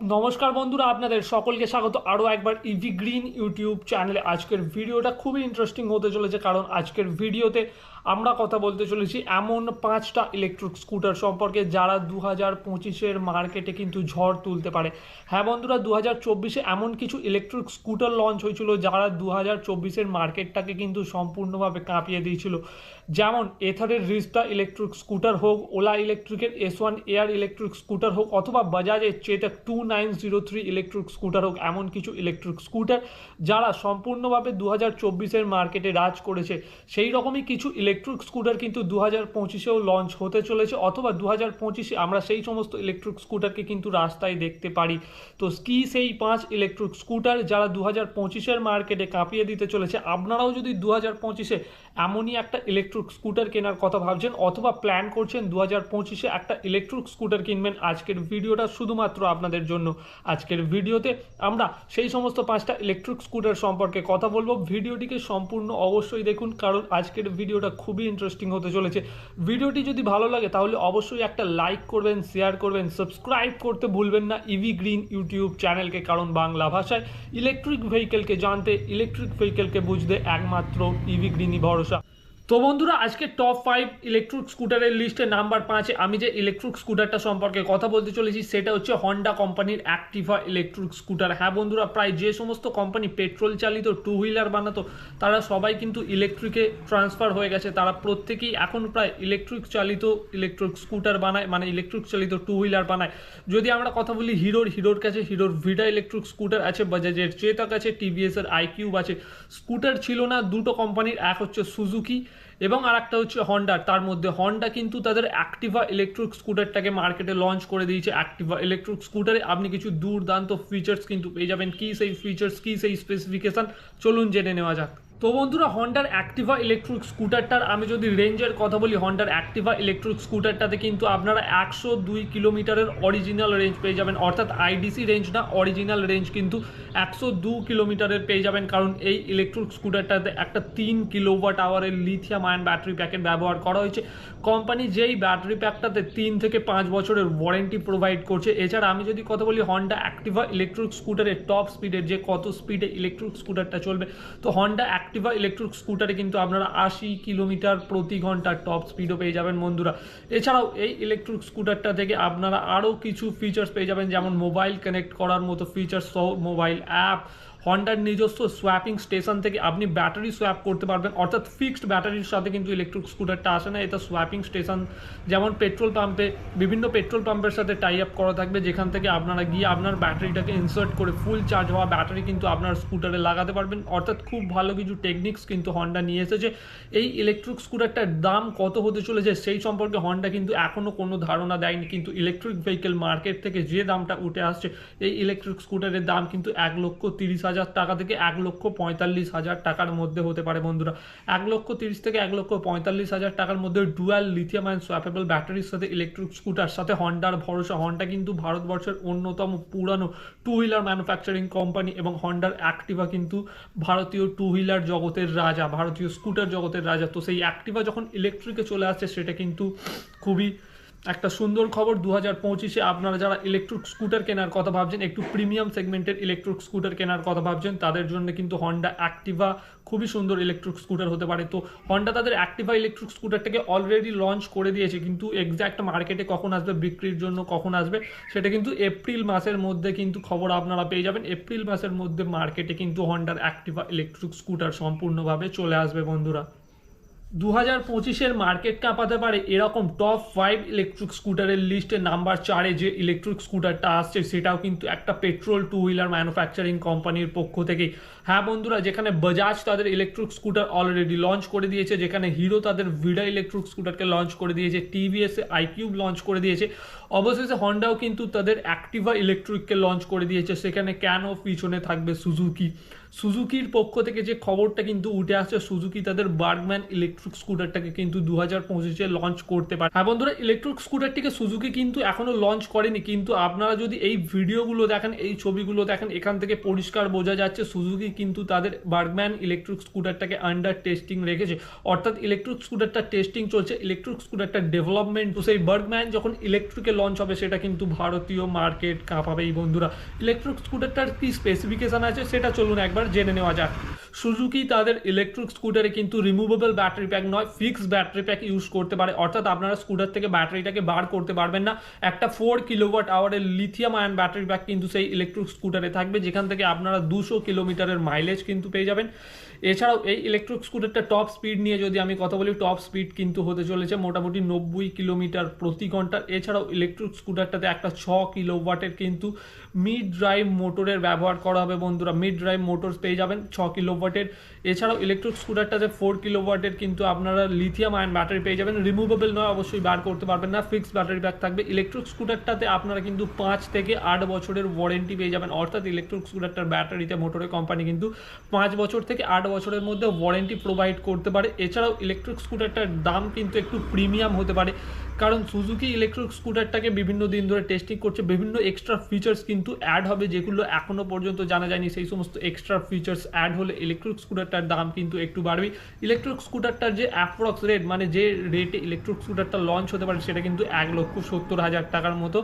নমস্কার বন্ধুরা, আপনাদের সকলকে স্বাগত। আরও একবার ইভি গ্রিন ইউটিউব চ্যানেলে আজকের ভিডিওটা খুবই ইন্টারেস্টিং হতে চলেছে, কারণ আজকের ভিডিওতে আমরা কথা বলতে চলেছি এমন পাঁচটা ইলেকট্রিক স্কুটার সম্পর্কে যারা দু হাজার পঁচিশের মার্কেটে কিন্তু ঝড় তুলতে পারে। হ্যাঁ বন্ধুরা দু হাজার চব্বিশে এমন কিছু ইলেকট্রিক স্কুটার লঞ্চ হয়েছিল যারা দু হাজার চব্বিশের মার্কেটটাকে কিন্তু সম্পূর্ণভাবে কাঁপিয়ে দিয়েছিল। যেমন এথারের রিস্টা ইলেকট্রিক স্কুটার হোক ওলা ইলেকট্রিকের S one air electric scooter হোক, অথবা বাজাজের Chetak two nine zero three electric scooter হোক, এমন কিছু ইলেকট্রিক স্কুটার যারা সম্পূর্ণভাবে দু হাজার চব্বিশের মার্কেটে রাজ করেছে। সেই রকমই কিছু স্কুটার কিন্তু দু হাজার পঁচিশেও লঞ্চ হতে চলেছে, অথবা দু হাজার পঁচিশে আমরা সেই সমস্ত ইলেকট্রিক স্কুটারকে কিন্তু রাস্তায় দেখতে পারি। তো কি সেই পাঁচ ইলেকট্রিক স্কুটার যারা দু হাজার পঁচিশের মার্কেটে কাঁপিয়ে দিতে চলেছে? আপনারাও যদি দু হাজার পঁচিশে এমনই একটা ইলেকট্রিক স্কুটার কেনার কথা ভাবছেন, অথবা প্ল্যান করছেন দু হাজার পঁচিশে একটা ইলেকট্রিক স্কুটার কিনবেন, আজকের ভিডিওটা শুধুমাত্র আপনাদের জন্য। আজকের ভিডিওতে আমরা সেই সমস্ত পাঁচটা ইলেকট্রিক স্কুটার সম্পর্কে কথা বলব। ভিডিওটিকে সম্পূর্ণ অবশ্যই দেখুন, কারণ আজকের ভিডিওটা খুবই ইন্টারেস্টিং হতে চলেছে। ভিডিওটি যদি ভালো লাগে, তাহলে অবশ্যই একটা লাইক করবেন শেয়ার করবেন সাবস্ক্রাইব করতে ভুলবেন না ইভি গ্রিন ইউটিউব চ্যানেলকে কারণ বাংলা ভাষায় ইলেকট্রিক ভেহিকেলকে জানতে ইলেকট্রিক ভেহিকেলকে বুঝতে একমাত্র ইভি গ্রিনই ভরসা। তো বন্ধুরা, আজকে টপ ফাইভ ইলেকট্রিক স্কুটারের লিস্টে নাম্বার পাঁচে আমি যে ইলেকট্রিক স্কুটারটা সম্পর্কে কথা বলতে চলেছি, সেটা হচ্ছে হন্ডা কোম্পানির অ্যাক্টিভা ইলেকট্রিক স্কুটার হ্যাঁ বন্ধুরা, প্রায় যে সমস্ত কোম্পানি পেট্রোল চালিত টু হুইলার বানাতো, তারা সবাই কিন্তু ইলেকট্রিকে ট্রান্সফার হয়ে গেছে। তারা প্রত্যেকেই এখন প্রায় ইলেকট্রিক চালিত ইলেকট্রিক স্কুটার বানায় মানে ইলেকট্রিক চালিত টু হুইলার বানায়। যদি আমরা কথা বলি হিরোর হিরোর কাছে, হিরোর ভিডা ইলেকট্রিক স্কুটার আছে বাজাজের চেতক আছে টিভিএসের আইকিউব আছে। স্কুটার ছিল না, দুটো কোম্পানির এক হচ্ছে সুজুকি এবং আর একটা হচ্ছে হন্ডার তার মধ্যে হন্ডা কিন্তু তাদের অ্যাক্টিভা ইলেকট্রিক স্কুটারটাকে মার্কেটে লঞ্চ করে দিয়েছে। অ্যাক্টিভা ইলেকট্রিক স্কুটারে আপনি কিছু দুর্দান্ত ফিচার্স কিন্তু পেয়ে যাবেন। কী সেই ফিচার্স কী সেই স্পেসিফিকেশন চলুন জেনে নেওয়া যাক। তো বন্ধুরা হন্ডার অ্যাক্টিভা ইলেকট্রিক স্কুটারটার আমি যদি রেঞ্জের কথা বলি হন্ডার অ্যাক্টিভা ইলেকট্রিক স্কুটারটাতে কিন্তু আপনারা একশো দুই কিলোমিটারের অরিজিনাল রেঞ্জ পেয়ে যাবেন। অর্থাৎ আইডিসি রেঞ্জ না অরিজিনাল রেঞ্জ কিন্তু একশো দু কিলোমিটারের পেয়ে যাবেন। কারণ এই ইলেকট্রিক স্কুটারটাতে একটা তিন কিলোওয়াট আওয়ারের লিথিয়াম আয়ন ব্যাটারি প্যাকেট ব্যবহার করা হয়েছে। কোম্পানি যেই ব্যাটারি প্যাকটাতে তিন থেকে পাঁচ বছরের ওয়ারেন্টি প্রোভাইড করছে। এছাড়া আমি যদি কথা বলি হন্ডা অ্যাক্টিভা ইলেকট্রিক স্কুটারের টপ স্পিডের যে কত স্পিডে ইলেকট্রিক স্কুটারটা চলবে, তো হন্ডা অ্যাক্টিভা ইলেকট্রিক স্কুটারে কিন্তু আপনারা আশি কিলোমিটার প্রতি ঘণ্টার টপ স্পিডও পেয়ে যাবেন বন্ধুরা। এছাড়াও এই ইলেকট্রিক স্কুটারটা থেকে আপনারা আরও কিছু ফিচার্স পেয়ে যাবেন, যেমন মোবাইল কানেক্ট করার মতো ফিচার্স সহ মোবাইল অ্যাপ হন্ডার নিজস্ব সোয়াপিং স্টেশন থেকে আপনি ব্যাটারি সোয়াপ করতে পারবেন। অর্থাৎ ফিক্সড ব্যাটারির সাথে কিন্তু ইলেকট্রিক স্কুটারটা আসে না। এটা সোয়াপিং স্টেশন যেমন পেট্রোল পাম্পে বিভিন্ন পেট্রোল পাম্পের সাথে টাই আপ করা থাকবে। যেখান থেকে আপনারা গিয়ে আপনার ব্যাটারিটাকে ইনসার্ট করে ফুল চার্জ হওয়া ব্যাটারি কিন্তু আপনার স্কুটারে লাগাতে পারবেন। অর্থাৎ খুব ভালো কিছু টেকনিক্স কিন্তু হন্ডা নিয়ে এসেছে। এই ইলেকট্রিক স্কুটারটার দাম কত হতে চলেছে সেই সম্পর্কে হন্ডা কিন্তু এখনও কোনো ধারণা দেয়নি। কিন্তু ইলেকট্রিক ভেহিকেল মার্কেট থেকে যে দামটা উঠে আসছে, এই ইলেকট্রিক স্কুটারের দাম কিন্তু এক লক্ষ তিরিশ হাজার টাকা থেকে এক লক্ষ পঁয়তাল্লিশ হাজার টাকার মধ্যে হতে পারে বন্ধুরা। এক লক্ষ তিরিশ থেকে এক লক্ষ পঁয়তাল্লিশ হাজার টাকার মধ্যে ডুয়াল লিথিয়াম আয়ন সোয়াপেবল ব্যাটারির সাথে ইলেকট্রিক স্কুটার সাথে হন্ডার ভরসা হন্ডা কিন্তু ভারতবর্ষের অন্যতম পুরানো টু হুইলার ম্যানুফ্যাকচারিং কোম্পানি এবং হন্ডার অ্যাক্টিভা কিন্তু ভারতীয় টু হুইলার জগতের রাজা, ভারতীয় স্কুটার জগতের রাজা। তো সেই অ্যাক্টিভা যখন ইলেকট্রিকে চলে আসছে, সেটা কিন্তু খুবই একটা সুন্দর খবর দু হাজার পঁচিশে আপনারা যারা ইলেকট্রিক স্কুটার কেনার কথা ভাবছেন, একটু প্রিমিয়াম সেগমেন্টের ইলেকট্রিক স্কুটার কেনার কথা ভাবছেন, তাদের জন্য কিন্তু হন্ডা অ্যাক্টিভা খুবই সুন্দর ইলেকট্রিক স্কুটার হতে পারে। তো হন্ডা তাদের অ্যাক্টিভা ইলেকট্রিক স্কুটারটাকে অলরেডি লঞ্চ করে দিয়েছে, কিন্তু এক্স্যাক্ট মার্কেটে কখন আসবে, বিক্রির জন্য কখন আসবে, সেটা কিন্তু এপ্রিল মাসের মধ্যে কিন্তু খবর আপনারা পেয়ে যাবেন। এপ্রিল মাসের মধ্যে মার্কেটে কিন্তু হন্ডার অ্যাক্টিভা ইলেকট্রিক স্কুটার সম্পূর্ণভাবে চলে আসবে বন্ধুরা। দু হাজার পঁচিশের মার্কেট কাঁপাতে পারে এরকম টপ ফাইভ ইলেকট্রিক স্কুটারের লিস্টে নাম্বার চারে যে ইলেকট্রিক স্কুটারটা আসছে, সেটাও কিন্তু একটা পেট্রোল টু হুইলার ম্যানুফ্যাকচারিং কোম্পানির পক্ষ থেকে। হ্যাঁ বন্ধুরা, যেখানে বাজাজ তাদের ইলেকট্রিক স্কুটার অলরেডি লঞ্চ করে দিয়েছে, যেখানে হিরো তাদের ভিডা ইলেকট্রিক স্কুটারকে লঞ্চ করে দিয়েছে টিভিএস আইকিউব লঞ্চ করে দিয়েছে। অবশেষে হন্ডাও কিন্তু তাদের অ্যাক্টিভা ইলেকট্রিককে লঞ্চ করে দিয়েছে। সেখানে কেন পিছনে থাকবে সুজুকি সুজুকির পক্ষ থেকে যে খবরটা কিন্তু উঠে আসছে সুজুকি তাদের বার্গম্যান ইলেকট্রিক স্কুটারটাকে কিন্তু দু হাজার পঁচিশে লঞ্চ করতে পারে। হ্যাঁ বন্ধুরা ইলেকট্রিক স্কুটারটিকে সুজুকি কিন্তু এখনও লঞ্চ করেনি, কিন্তু আপনারা যদি এই ভিডিওগুলো দেখেন, এই ছবিগুলো দেখেন, এখান থেকে পরিষ্কার বোঝা যাচ্ছে সুজুকি কিন্তু তাদের বার্গম্যান ইলেকট্রিক স্কুটারটাকে আন্ডার টেস্টিং রেখেছে। অর্থাৎ ইলেকট্রিক স্কুটারটা টেস্টিং চলছে ইলেকট্রিক স্কুটারটা ডেভেলপমেন্ট সেই বার্গম্যান যখন ইলেকট্রিকে লঞ্চ হবে সেটা কিন্তু ভারতীয় মার্কেট কাঁপাবে এই বন্ধুরা। ইলেকট্রিক স্কুটারটার কি স্পেসিফিকেশন আছে সেটা চলুন একবার জেনে নেওয়া যাক। সুজুকি তাদের ইলেকট্রিক স্কুটারে কিন্তু রিমুভেবল ব্যাটারি প্যাক নয় ফিক্সড ব্যাটারি প্যাক ইউজ করতে পারে। অর্থাৎ আপনারা স্কুটার থেকে ব্যাটারিটাকে বার করতে পারবেন না। একটা ফোর কিলোওয়াট আওয়ারের লিথিয়াম আয়ন ব্যাটারি প্যাক কিন্তু সেই ইলেকট্রিক স্কুটারে থাকবে। যেখান থেকে আপনারা দুশো কিলোমিটারের মাইলেজ কিন্তু পেয়ে যাবেন। এছাড়াও এই ইলেকট্রিক স্কুটারটা টপ স্পিড নিয়ে যদি আমি কথা বলি টপ স্পিড কিন্তু হতে চলেছে মোটামুটি নব্বই কিলোমিটার প্রতি ঘণ্টা। এছাড়াও ইলেকট্রিক স্কুটারটাতে একটা ছ কিলোওয়াটের কিন্তু মিড ড্রাইভ মোটরের ব্যবহার করা হবে বন্ধুরা। মিড ড্রাইভ মোটরস পেয়ে যাবেন ছ কিলোওয়াটের। এছাড়াও ইলেকট্রিক স্কুটারটাতে ফোর কিলোওয়াটের কিন্তু আপনারা লিথিয়াম আয়ন ব্যাটারি পেয়ে যাবেন। রিমুভেবল নয়, অবশ্যই বার করতে পারবেন না। ফিক্সড ব্যাটারি ব্যাক থাকবে। ইলেকট্রিক স্কুটারটাতে আপনারা কিন্তু পাঁচ থেকে আট বছরের ওয়ারেন্টি পেয়ে যাবেন। অর্থাৎ ইলেকট্রিক স্কুটারটার ব্যাটারিতে মোটরের কোম্পানি কিন্তু পাঁচ বছর থেকে আট বছরের মধ্যে ওয়ারেন্টি প্রোভাইড করতে পারে। এছাড়াও ইলেকট্রিক স্কুটারটার দাম কিন্তু একটু প্রিমিয়াম হতে পারে। কারণ সুজুকি ইলেকট্রিক স্কুটারটাকে বিভিন্ন দিন ধরে টেস্টিং করছে, বিভিন্ন এক্সট্রা ফিচার্স কিন্তু অ্যাড হবে যেগুলো এখনও পর্যন্ত জানা যায়নি। সেই সমস্ত এক্সট্রা ফিচার্স অ্যাড হলে ইলেকট্রিক স্কুটারটার দাম কিন্তু একটু বাড়বে। ইলেকট্রিক স্কুটারটার যে অ্যাপ্রক্স রেট মানে যে রেটে ইলেকট্রিক স্কুটারটা লঞ্চ হতে পারে, সেটা কিন্তু এক লক্ষ সত্তর হাজার টাকার মতো।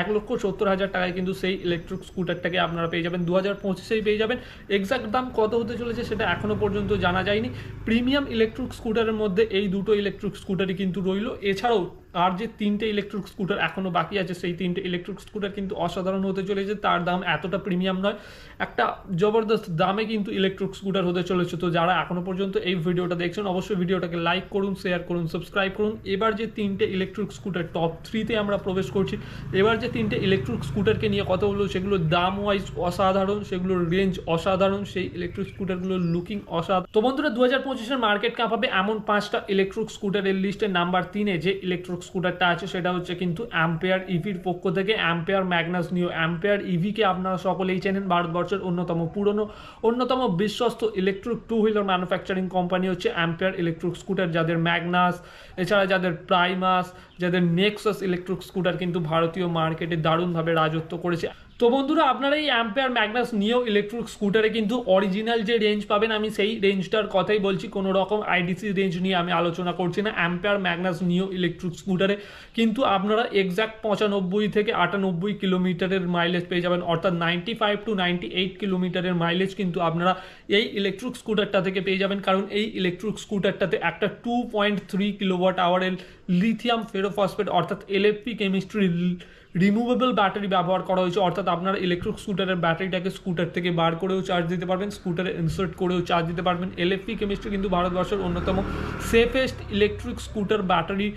এক লক্ষ সত্তর হাজার টাকায় কিন্তু সেই ইলেকট্রিক স্কুটারটাকে আপনারা পেয়ে যাবেন। দু হাজার পঁচিশেই পেয়ে যাবেন। এক্সাক্ট দাম কত হতে চলেছে সেটা এখনও পর্যন্ত জানা যায়নি। প্রিমিয়াম ইলেকট্রিক স্কুটারের মধ্যে এই দুটো ইলেকট্রিক স্কুটারই কিন্তু রইল। এছাড়াও আর যে তিনটে ইলেকট্রিক স্কুটার এখনও বাকি আছে, সেই তিনটে ইলেকট্রিক স্কুটার কিন্তু অসাধারণ হতে চলেছে। তার দাম এতটা প্রিমিয়াম নয়। একটা জবরদস্ত দামে কিন্তু ইলেকট্রিক স্কুটার হতে চলেছে। তো যারা এখনও পর্যন্ত এই ভিডিওটা দেখছেন, অবশ্যই ভিডিওটাকে লাইক করুন শেয়ার করুন সাবস্ক্রাইব করুন। এবার যে তিনটে ইলেকট্রিক স্কুটার টপ থ্রিতে আমরা প্রবেশ করছি। এবার যে তিনটে ইলেকট্রিক স্কুটারকে নিয়ে কথা বলব সেগুলোর দাম ওয়াইজ অসাধারণ, সেগুলোর রেঞ্জ অসাধারণ, সেই ইলেকট্রিক স্কুটারগুলোর লুকিং অসাধারণ। তো বন্ধুরা দু হাজার পঁচিশের মার্কেট কাঁপাবে এমন পাঁচটা ইলেকট্রিক স্কুটারের লিস্টের নাম্বার তিনে, যে ইলেকট্রিক স্কুটারটা আছে, সেটা হচ্ছে কিন্তু অ্যাম্পেয়ার ইভির পক্ষ থেকে অ্যাম্পেয়ার ম্যাগনাস নিও অ্যাম্পেয়ার ইভিকে আপনারা সকলেই চেনেন, ভারতবর্ষের অন্যতম পুরনো, অন্যতম বিশ্বস্ত electric two wheeler manufacturing company হচ্ছে অ্যাম্পেয়ার ইলেকট্রিক স্কুটার যাদের ম্যাগনাস এছাড়া যাদের প্রাইমাস যাদের নেক্সাস ইলেকট্রিক স্কুটার কিন্তু ভারতীয় মার্কেটে দারুণভাবে রাজত্ব করেছে। তো বন্ধুরা, আপনারা এই অ্যাম্পেয়ার ম্যাগনাস নিও ইলেকট্রিক স্কুটারে কিন্তু অরিজিনাল যে রেঞ্জ পাবেন, আমি সেই রেঞ্জটার কথাই বলছি। কোনো রকম আইডিসি রেঞ্জ নিয়ে আমি আলোচনা করছি না। অ্যাম্পেয়ার ম্যাগনাস নিও ইলেকট্রিক স্কুটারে কিন্তু আপনারা এক্স্যাক্ট পঁচানব্বই থেকে আটানব্বই কিলোমিটারের মাইলেজ পেয়ে যাবেন। অর্থাৎ ninety five to ninety eight কিলোমিটারের মাইলেজ কিন্তু আপনারা এই ইলেকট্রিক স্কুটারটা থেকে পেয়ে যাবেন। কারণ এই ইলেকট্রিক স্কুটারটাতে একটা টু পয়েন্ট থ্রি কিলোওয়াট আওয়ারের লিথিয়াম ফেরোফসফেট অর্থাৎ এলএফপি কেমিস্ট্রি রিমুভেবল ব্যাটারি ব্যবহার করা হয়েছে, অর্থাৎ আপনার ইলেকট্রিক স্কুটারের ব্যাটারিটাকে স্কুটার থেকে বার করেও চার্জ দিতে পারবেন স্কুটারে ইনসার্ট করেও চার্জ দিতে পারবেন। এলএফপি কেমিস্ট্রি কিন্তু ভারতবর্ষের অন্যতম safest electric scooter battery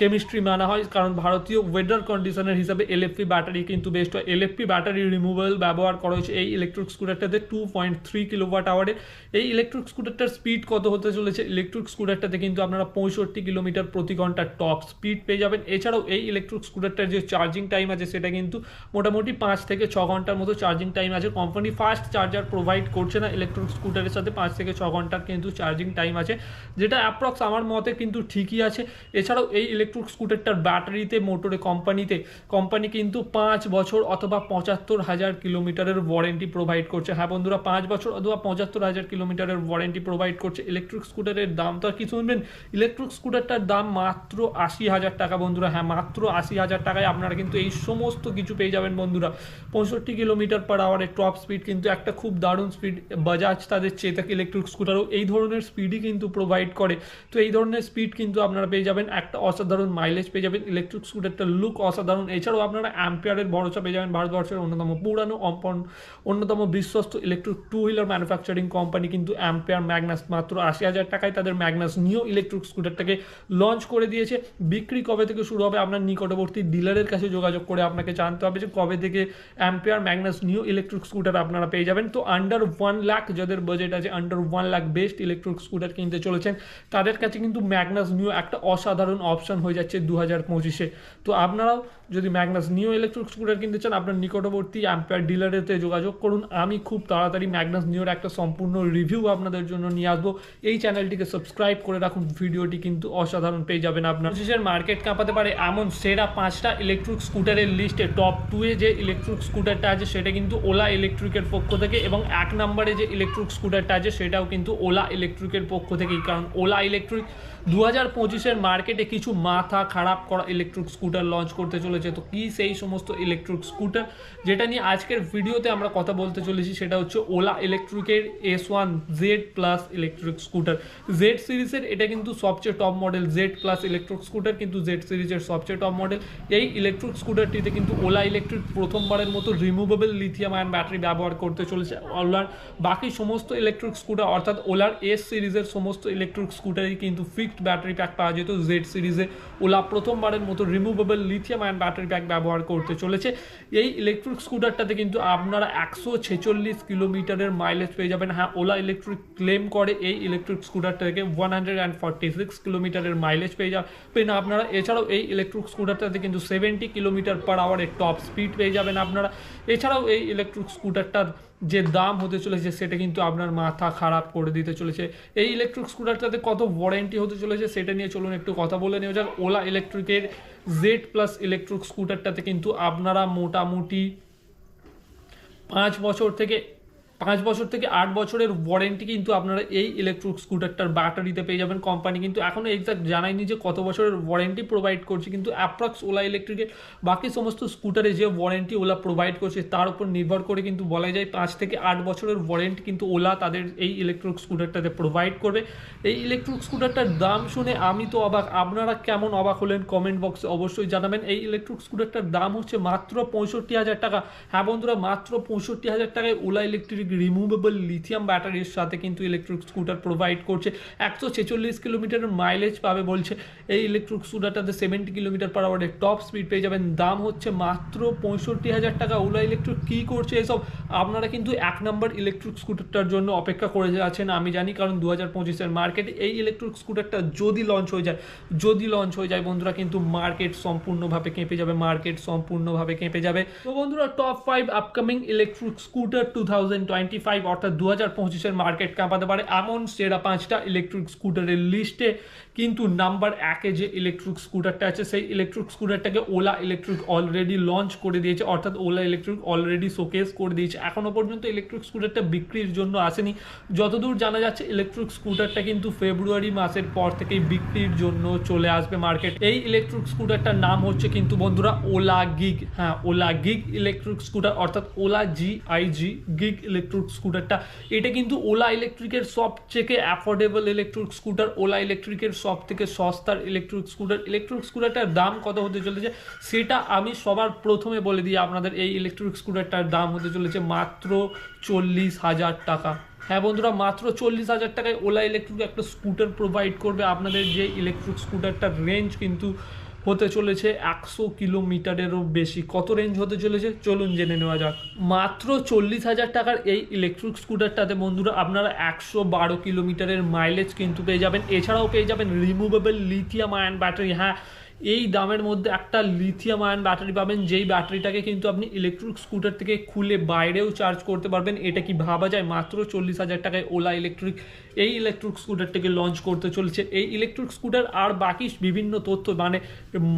chemistry মানা হয়, কারণ ভারতীয় ওয়েদার কন্ডিশনের হিসাবে এলএফপি ব্যাটারি কিন্তু বেস্ট হয় এলএফপি ব্যাটারি রিমুভেবল ব্যবহার করা হয়েছে। এই ইলেকট্রিক স্কুটারটাতে টু পয়েন্ট থ্রি কিলোওয়াট আওয়ারে এই ইলেকট্রিক স্কুটারটার স্পিড কত হতে চলেছে? ইলেকট্রিক স্কুটারটাতে কিন্তু আপনারা পঁয়ষট্টি কিলোমিটার প্রতি ঘণ্টা টপ স্পিড পেয়ে যাবেন। এছাড়াও এই ইলেকট্রিক স্কুটারটার যে চার্জিং টাইম আছে, সেটা কিন্তু মোটামুটি পাঁচ থেকে ছ ঘণ্টার মতো চার্জিং টাইম আছে। কোম্পানি ফাস্ট চার্জার প্রোভাইড করছে না ইলেকট্রিক স্কুটারের সাথে, পাঁচ থেকে ছ ঘণ্টার কিন্তু চার্জিং টাইম আছে, যেটা অ্যাপ্রক্স আমার মতে কিন্তু ঠিকই আছে। এছাড়াও এই ইলেকট্রিক স্কুটারটার ব্যাটারিতে মোটরে কোম্পানিতে কোম্পানি কিন্তু পাঁচ বছর অথবা পঁচাত্তর হাজার কিলোমিটারের ওয়ারেন্টি প্রোভাইড করছে। হ্যাঁ বন্ধুরা, পাঁচ বছর অথবা পঁচাত্তর হাজার কিলোমিটারের ওয়ারেন্টি প্রোভাইড করছে। ইলেকট্রিক স্কুটারের দাম তো আর কি শুনবেন? ইলেকট্রিক স্কুটারটার দাম মাত্র আশি হাজার টাকা বন্ধুরা। হ্যাঁ মাত্র আশি হাজার টাকায় আপনারা কিন্তু এই সমস্ত কিছু পেয়ে যাবেন বন্ধুরা। পঁয়ষট্টি কিলোমিটার পার আওয়ারের টপ স্পিড কিন্তু একটা খুব দারুণ স্পিড বাজাজ তাদের চেতাক ইলেকট্রিক স্কুটারও এই ধরনের স্পিডই কিন্তু প্রোভাইড করে। তো এই ধরনের স্পিড কিন্তু আপনারা পেয়ে যাবেন। একটা অসাধারণ মাইলেজ পেয়ে যাবেন। ইলেকট্রিক স্কুটারটার লুক অসাধারণ। এছাড়াও আপনারা অ্যাম্পিয়ারের ভরসা পেয়ে যাবেন ভারতবর্ষের অন্যতম পুরানো অম্পন অন্যতম বিশ্বস্ত electric two wheeler manufacturing company কিন্তু অ্যাম্পিয়ার ম্যাগনাস মাত্র আশি হাজার টাকায় তাদের ম্যাগনাস নিও ইলেকট্রিক স্কুটারটাকে লঞ্চ করে দিয়েছে। বিক্রি কবে থেকে শুরু হবে আপনার নিকটবর্তী ডিলারের কাছে যোগাযোগ করে আপনাকে জানতে হবে যে কবে থেকে Ampere Magnus Neo electric scooter আপনারা পেয়ে যাবেন। তো আন্ডার ওয়ান লাখ যাদের বাজেট আছে under one lakh best electric scooter কিনতে চলেছেন, তাদের কাছে কিন্তু ম্যাগনাস নিউ একটা অসাধারণ অপশন হয়ে যাচ্ছে দু হাজার পঁচিশে। তো আপনারাও যদি ম্যাগনাস নিউ ইলেকট্রিক স্কুটার কিনতে চান, আপনার নিকটবর্তী অ্যাম্পায়ার ডিলারেতে যোগাযোগ করুন। আমি খুব তাড়াতাড়ি ম্যাগনাস নিউর একটা সম্পূর্ণ রিভিউ আপনাদের জন্য নিয়ে আসব। এই চ্যানেলটিকে সাবস্ক্রাইব করে রাখুন। ভিডিওটি কিন্তু অসাধারণ পেয়ে যাবেন আপনার। পঁচিশের মার্কেট কাঁপাতে পারে এমন সেরা পাঁচটা ইলেকট্রিক স্কুটারের লিস্টে টপ টুয়ে যে ইলেকট্রিক স্কুটারটা আছে, সেটা কিন্তু ওলা ইলেকট্রিকের পক্ষ থেকে এবং এক নম্বরে যে ইলেকট্রিক স্কুটারটা আছে, সেটাও কিন্তু ওলা ইলেকট্রিকের পক্ষ থেকেই। কারণ ওলা ইলেকট্রিক দু হাজার পঁচিশের মার্কেটে কিছু মাথা খারাপ করা ইলেকট্রিক স্কুটার লঞ্চ করতে চলেছে। তো কি সেই সমস্ত ইলেকট্রিক স্কুটার যেটা নিয়ে আজকের ভিডিওতে আমরা কথা বলতে চলেছি, সেটা হচ্ছে ওলা ইলেকট্রিকের S one Z plus electric scooter Z সিরিজের এটা কিন্তু সবচেয়ে top model Z plus electric scooter কিন্তু জেড সিরিজের সবচেয়ে টপ মডেল এই ইলেকট্রিক স্কুটারটিতে কিন্তু ওলা ইলেকট্রিক প্রথমবারের মতো রিমুভেবল লিথিয়াম আয়ন ব্যাটারি ব্যবহার করতে চলেছে। ওলার বাকি সমস্ত ইলেকট্রিক স্কুটার অর্থাৎ ওলার এস সিরিজের সমস্ত ইলেকট্রিক স্কুটারই কিন্তু ফিক্সড ব্যাটারি প্যাক পাওয়া যেত। জেড সিরিজে ওলা প্রথমবারের মতো removable lithium ion battery pack ব্যবহার করতে চলেছে। এই ইলেকট্রিক স্কুটারটাতে কিন্তু আপনারা একশো ছেচল্লিশ কিলোমিটারের মাইলেজ পেয়ে যাবেন। হ্যাঁ ওলা ইলেকট্রিক ক্লেম করে এই ইলেকট্রিক স্কুটারটা থেকে one hundred and forty six কিলোমিটারের মাইলেজ পেয়ে যাবেন। আপনারা, এছাড়াও এই ইলেকট্রিক স্কুটারটাতে কিন্তু সেভেন্টি কিলোমিটার পার আওয়ারের টপ স্পিড পেয়ে যাবেন আপনারা। এছাড়াও এই ইলেকট্রিক স্কুটারটার যে দাম হতে চলেছে সেটা কিন্তু আপনার মাথা খারাপ করে দিতে চলেছে। এই ইলেকট্রিক স্কুটারটাতে কত ওয়ারেন্টি হতে চলেছে সেটা নিয়ে চলুন একটু কথা বলে নেওয়া যাক। ওলা ইলেকট্রিকের জেড প্লাস ইলেকট্রিক স্কুটারটাতে কিন্তু আপনারা মোটামুটি পাঁচ বছর থেকে পাঁচ বছর থেকে আট বছরের ওয়ারেন্টি কিন্তু আপনারা এই ইলেকট্রিক স্কুটারটার ব্যাটারিতে পেয়ে যাবেন। কোম্পানি কিন্তু এখনও এক্সাক্ট জানায়নি যে কত বছরের ওয়ারেন্টি প্রোভাইড করছে, কিন্তু অ্যাপ্রক্স ওলা ইলেকট্রিকের বাকি সমস্ত স্কুটারে যে ওয়ারেন্টি ওলা প্রোভাইড করছে, তার উপর নির্ভর করে কিন্তু বলা যায় পাঁচ থেকে আট বছরের ওয়ারেন্টি কিন্তু ওলা তাদের এই ইলেকট্রিক স্কুটারটাতে প্রোভাইড করবে। এই ইলেকট্রিক স্কুটারটার দাম শুনে আমি তো অবাক। আপনারা কেমন অবাক হলেন কমেন্ট বক্সে অবশ্যই জানাবেন। এই ইলেকট্রিক স্কুটারটার দাম হচ্ছে মাত্র পঁয়ষট্টি হাজার টাকা। হ্যাঁ বন্ধুরা, মাত্র পঁয়ষট্টি হাজার টাকায় ওলা ইলেকট্রিক রিমুভেবল লিথিয়াম ব্যাটারির সাথে কিন্তু ইলেকট্রিক স্কুটার প্রোভাইড করছে। একশো ছেচল্লিশ কিলোমিটারের মাইলেজ পাবে বলছে। এই ইলেকট্রিক স্কুটারটাতে সেভেন্টি কিলোমিটার পার আওয়ারের টপ স্পিড পেয়ে যাবেন। দাম হচ্ছে মাত্র পঁয়ষট্টি হাজার টাকা। ওলা ইলেকট্রিক কী করছে এসব? আপনারা কিন্তু এক নম্বর ইলেকট্রিক স্কুটারটার জন্য অপেক্ষা করে আছেন, আমি জানি, কারণ দু হাজার পঁচিশের মার্কেটে এই ইলেকট্রিক স্কুটারটা যদি লঞ্চ হয়ে যায়, যদি লঞ্চ হয়ে যায়, বন্ধুরা, কিন্তু মার্কেট সম্পূর্ণভাবে কেঁপে যাবে মার্কেট সম্পূর্ণভাবে কেঁপে যাবে। তো বন্ধুরা top five upcoming electric scooter two thousand twenty five অর্থাৎ দু হাজার পঁচিশের মার্কেট কাঁপাতে পারে। এমন সেরা পাঁচটা ইলেকট্রিক স্কুটারের লিস্টে কিন্তু নাম্বার একে যে ইলেকট্রিক স্কুটারটা আছে, সেই ইলেকট্রিক স্কুটারটাকে ওলা ইলেকট্রিক অলরেডি লঞ্চ করে দিয়েছে, অর্থাৎ ওলা ইলেকট্রিক অলরেডি শোকেস করে দিয়েছে। এখনও পর্যন্ত ইলেকট্রিক স্কুটারটা বিক্রির জন্য আসেনি। যতদূর জানা যাচ্ছে ইলেকট্রিক স্কুটারটা কিন্তু ফেব্রুয়ারি মাসের পর থেকেই বিক্রির জন্য চলে আসবে মার্কেট এই ইলেকট্রিক স্কুটারটার নাম হচ্ছে কিন্তু বন্ধুরা ওলা গিগ হ্যাঁ ওলা গিগ ইলেকট্রিক স্কুটার অর্থাৎ Ola G I G gig electric স্কুটারটা এটা কিন্তু ওলা ইলেকট্রিকের সব থেকে অ্যাফোর্ডেবল ইলেকট্রিক স্কুটার ওলা ইলেকট্রিকের সব থেকে সস্তার ইলেকট্রিক স্কুটার ইলেকট্রিক স্কুটারটার দাম কত হতে চলেছে? সেটা আমি সবার প্রথমে বলে দিই, আপনাদের এই ইলেকট্রিক স্কুটারটার দাম হতে চলেছে মাত্র চল্লিশ হাজার টাকা। হ্যাঁ বন্ধুরা, মাত্র চল্লিশ হাজার টাকায় ওলা ইলেকট্রিক একটা স্কুটার প্রোভাইড করবে। আপনাদের যে ইলেকট্রিক স্কুটারটার রেঞ্জ কিন্তু হতে চলেছে একশো কিলোমিটারেরও বেশি। কত রেঞ্জ হতে চলেছে? চলুন জেনে নেওয়া যাক। মাত্র চল্লিশ হাজার টাকার এই ইলেকট্রিক স্কুটারটাতে বন্ধুরা আপনারা একশো বারো কিলোমিটারের মাইলেজ কিন্তু পেয়ে যাবেন। এছাড়াও পেয়ে যাবেন রিমুভেবল লিথিয়াম আয়ন ব্যাটারি হ্যাঁ এই দামের মধ্যে একটা লিথিয়াম আয়ন ব্যাটারি পাবেন, যেই ব্যাটারিটাকে কিন্তু আপনি ইলেকট্রিক স্কুটার থেকে খুলে বাইরেও চার্জ করতে পারবেন। এটা কি ভাবা যায়? মাত্র চল্লিশ হাজার টাকায় ওলা ইলেকট্রিক এই ইলেকট্রিক স্কুটারটাকে লঞ্চ করতে চলেছে। এই ইলেকট্রিক স্কুটার আর বাকি বিভিন্ন তথ্য মানে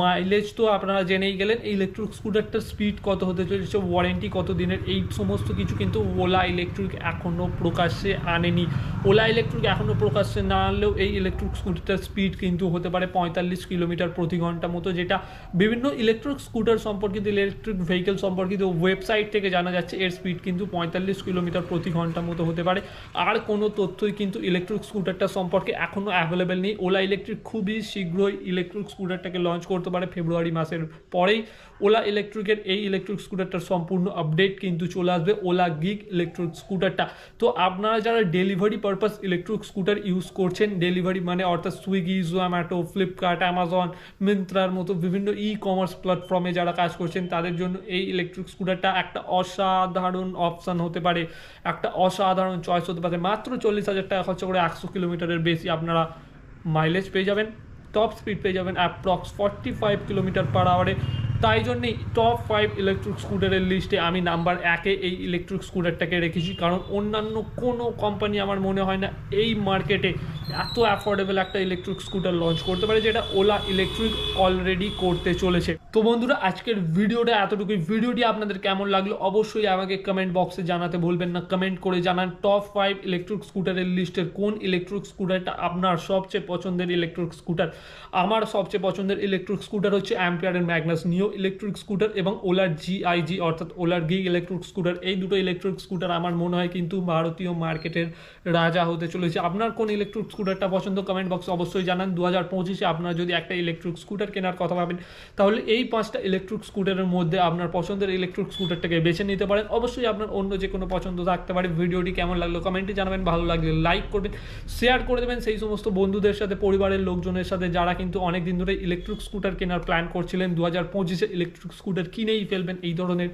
মাইলেজ তো আপনারা জেনেই গেলেন, এই ইলেকট্রিক স্কুটারটার স্পিড কত হতে চলেছে ওয়ারেন্টি কত দিনের, এই সমস্ত কিছু কিন্তু ওলা ইলেকট্রিক এখনও প্রকাশ্যে আনেনি। ওলা ইলেকট্রিক এখনও প্রকাশ্যে না আনলেও এই ইলেকট্রিক স্কুটারটার স্পিড কিন্তু হতে পারে পঁয়তাল্লিশ কিলোমিটার প্রতি ঘণ্টা মতো, যেটা বিভিন্ন ইলেকট্রিক স্কুটার সম্পর্কিত ইলেকট্রিক ভেহিকেল সম্পর্কিত ওয়েবসাইট থেকে জানা যাচ্ছে, এর স্পিড কিন্তু পঁয়তাল্লিশ কিলোমিটার প্রতি ঘণ্টা মতো হতে পারে। আর কোনো তথ্যই কিন্তু ইলেকট্রিক স্কুটারটা সম্পর্কে এখনও অ্যাভেলেবেল নেই। ওলা ইলেকট্রিক খুবই শীঘ্রই ইলেকট্রিক স্কুটারটাকে লঞ্চ করতে পারে ফেব্রুয়ারি মাসের পরেই। ওলা ইলেকট্রিকের এই ইলেকট্রিক স্কুটারটার সম্পূর্ণ আপডেট কিন্তু চলে আসবে ওলা গিগ ইলেকট্রিক স্কুটারটা। তো আপনারা যারা delivery purpose electric scooter use করছেন, ডেলিভারি মানে অর্থাৎ সুইগি, জোম্যাটো, ফ্লিপকার্ট, অ্যামাজন, মিন্ত্রার মতো বিভিন্ন ই কমার্স প্ল্যাটফর্মে যারা কাজ করছেন, তাদের জন্য এই ইলেকট্রিক স্কুটারটা একটা অসাধারণ অপশান হতে পারে। একটা অসাধারণ চয়েস হতে পারে। মাত্র চল্লিশ হাজার টাকা খরচা করে একশো কিলোমিটারের বেশি আপনারা মাইলেজ পেয়ে যাবেন। টপ স্পিড পেয়ে যাবেন approx forty five kilometre per আওয়ারে তাই জন্যেই টপ ফাইভ ইলেকট্রিক স্কুটারের লিস্টে আমি নাম্বার একে এই ইলেকট্রিক স্কুটারটাকে রেখেছি। কারণ অন্যান্য কোনো কোম্পানি আমার মনে হয় না এই মার্কেটে এত অ্যাফোর্ডেবল একটা ইলেকট্রিক স্কুটার লঞ্চ করতে পারে যেটা ওলা ইলেকট্রিক অলরেডি করতে চলেছে। তো বন্ধুরা, আজকের ভিডিওটা এতটুকুই। ভিডিওটি আপনাদের কেমন লাগল অবশ্যই আমাকে কমেন্ট বক্সে জানাতে ভুলবেন না। কমেন্ট করে জানান টপ ফাইভ ইলেকট্রিক স্কুটারের লিস্টের কোন ইলেকট্রিক স্কুটারটা আপনার সবচেয়ে পছন্দের ইলেকট্রিক স্কুটার আমার সবচেয়ে পছন্দের ইলেকট্রিক স্কুটার হচ্ছে অ্যাম্পিয়ারের ম্যাগনাস নিও ইলেকট্রিক স্কুটার এবং ওলার জিআইজি অর্থাৎ ওলার গি ইলেকট্রিক স্কুটার এই দুটো ইলেকট্রিক স্কুটার আমার মনে হয় কিন্তু ভারতীয় মার্কেটের রাজা হতে চলেছে। আপনার কোন ইলেকট্রিক স্কুটারটা পছন্দ কমেন্ট বক্সে অবশ্যই জানান। দু হাজার পঁচিশে আপনারা যদি একটা ইলেকট্রিক স্কুটার কেনার কথা ভাবেন, তাহলে এই পাঁচটা ইলেকট্রিক স্কুটারের মধ্যে আপনার পছন্দের ইলেকট্রিক স্কুটারটাকে বেছে নিতে পারেন। অবশ্যই আপনার অন্য যে কোনো পছন্দ থাকতে পারে। ভিডিওটি কেমন লাগল কমেন্টে জানাবেন। ভালো লাগলে লাইক করবেন শেয়ার করে দেবেন। সেই সমস্ত বন্ধুদের সাথে, পরিবারের লোকজনের সাথে যারা কিন্তু অনেক দিন ধরে ইলেকট্রিক স্কুটার কেনার প্ল্যান করছিলেন দু হাজার পঁচিশে ইলেকট্রিক স্কুটার কিনেই ফেলবেন। এই ধরনের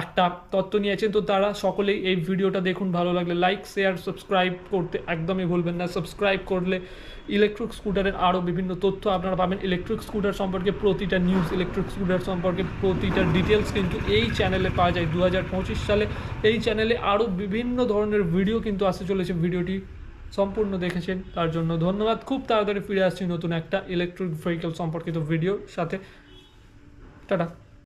একটা তত্ত্ব নিয়েছেন। তো তারা সকলেই এই ভিডিওটা দেখুন, ভালো লাগলে লাইক শেয়ার সাবস্ক্রাইব করতে একদমই ভুলবেন না। সাবস্ক্রাইব করলে ইলেকট্রিক স্কুটারের আরও বিভিন্ন তথ্য আপনারা পাবেন। ইলেকট্রিক স্কুটার সম্পর্কে প্রতিটা নিউজ ইলেকট্রিক স্কুটার সম্পর্কে প্রতিটা ডিটেলস কিন্তু এই চ্যানেলে পাওয়া যায়। দু হাজার পঁচিশ সালে এই চ্যানেলে আরও বিভিন্ন ধরনের ভিডিও কিন্তু আসতে চলেছে। ভিডিওটি সম্পূর্ণ দেখেছেন, তার জন্য ধন্যবাদ। খুব তাড়াতাড়ি ফিরে আসছি নতুন একটা ইলেকট্রিক ভেহিকেল সম্পর্কিত ভিডিও সাথে। টাটা।